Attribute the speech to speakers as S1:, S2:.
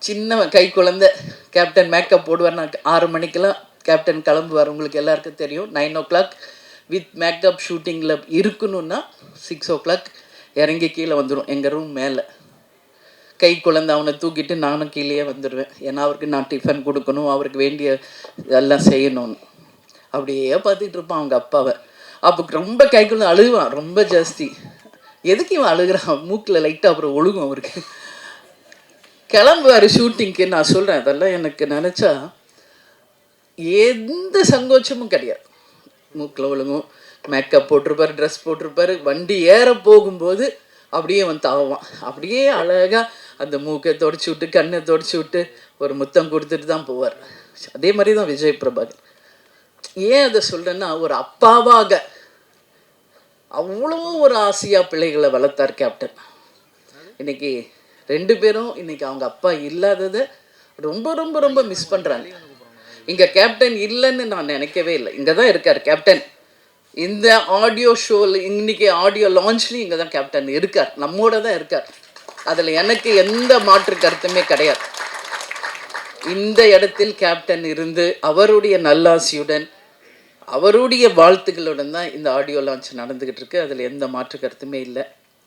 S1: சின்னவன் கை குழந்த captain makeup போடுவார். நான் ஆறு மணிக்கெல்லாம் கேப்டன் கிளம்புவார். உங்களுக்கு எல்லாருக்கும் தெரியும். Nine o'clock with makeup ஷூட்டிங்கில் இருக்கணும்னா சிக்ஸ் ஓ கிளாக் இறங்கி கீழே வந்துடும் எங்கள் ரூம் மேலே. கை குழந்தை அவனை தூக்கிட்டு நானும் கீழேயே வந்துடுவேன் ஏன்னா அவருக்கு நான் டிஃபன் கொடுக்கணும். அவருக்கு வேண்டிய எல்லாம் செய்யணும்னு. அப்படியே பார்த்துட்டு இருப்பான் அவங்க அப்பாவை. அப்போ ரொம்ப கை குழந்தை அழுவான். ரொம்ப ஜாஸ்தி. எதுக்கு இவன் அழுகிறான்? மூக்கில் லைட்டாக அப்புறம் ஒழுகும் அவருக்கு. கிளம்புவார் ஷூட்டிங்க்கு நான் சொல்கிறேன் அதெல்லாம் எனக்கு நினச்சா எந்த சங்கோச்சமும் கிடையாது. மூக்கில் ஒழுங்கும் மேக்கப் போட்டிருப்பார் ட்ரெஸ் போட்டிருப்பாரு வண்டி ஏற போகும்போது அப்படியே வந்து தாவான் அப்படியே அழகாக அந்த மூக்கை தொடச்சி விட்டு கண்ணை தொடச்சி விட்டு ஒரு முத்தம் கொடுத்துட்டு தான் போவார். அதே மாதிரி தான் விஜய் பிரபாகர். ஏன் அதை சொல்கிறேன்னா ஒரு அப்பாவாக அவ்வளோ ஒரு ஆசையாக பிள்ளைகளை வளர்த்தார் கேப்டன் இன்னைக்கு ரெண்டு பேரும் இன்னைக்கு அவங்க அப்பா இல்லாததை ரொம்ப ரொம்ப ரொம்ப மிஸ் பண்ணுறாங்க இங்கே கேப்டன் இல்லைன்னு நான் நினைக்கவே இல்லை. இங்கே தான் இருக்கார் கேப்டன் இந்த ஆடியோ ஷோவில் இன்னைக்கு ஆடியோ லான்ச்லேயும் இங்கே தான் கேப்டன் இருக்கார். நம்மோட தான் இருக்கார். அதில் எனக்கு எந்த மாற்று கருத்துமே கிடையாது. இந்த இடத்தில் கேப்டன் இருந்து அவருடைய நல்லாசியுடன் அவருடைய வாழ்த்துக்களுடன் தான் இந்த ஆடியோ லான்ச் நடந்துக்கிட்டு இருக்கு. அதில் எந்த மாற்று கருத்துமே இல்லை.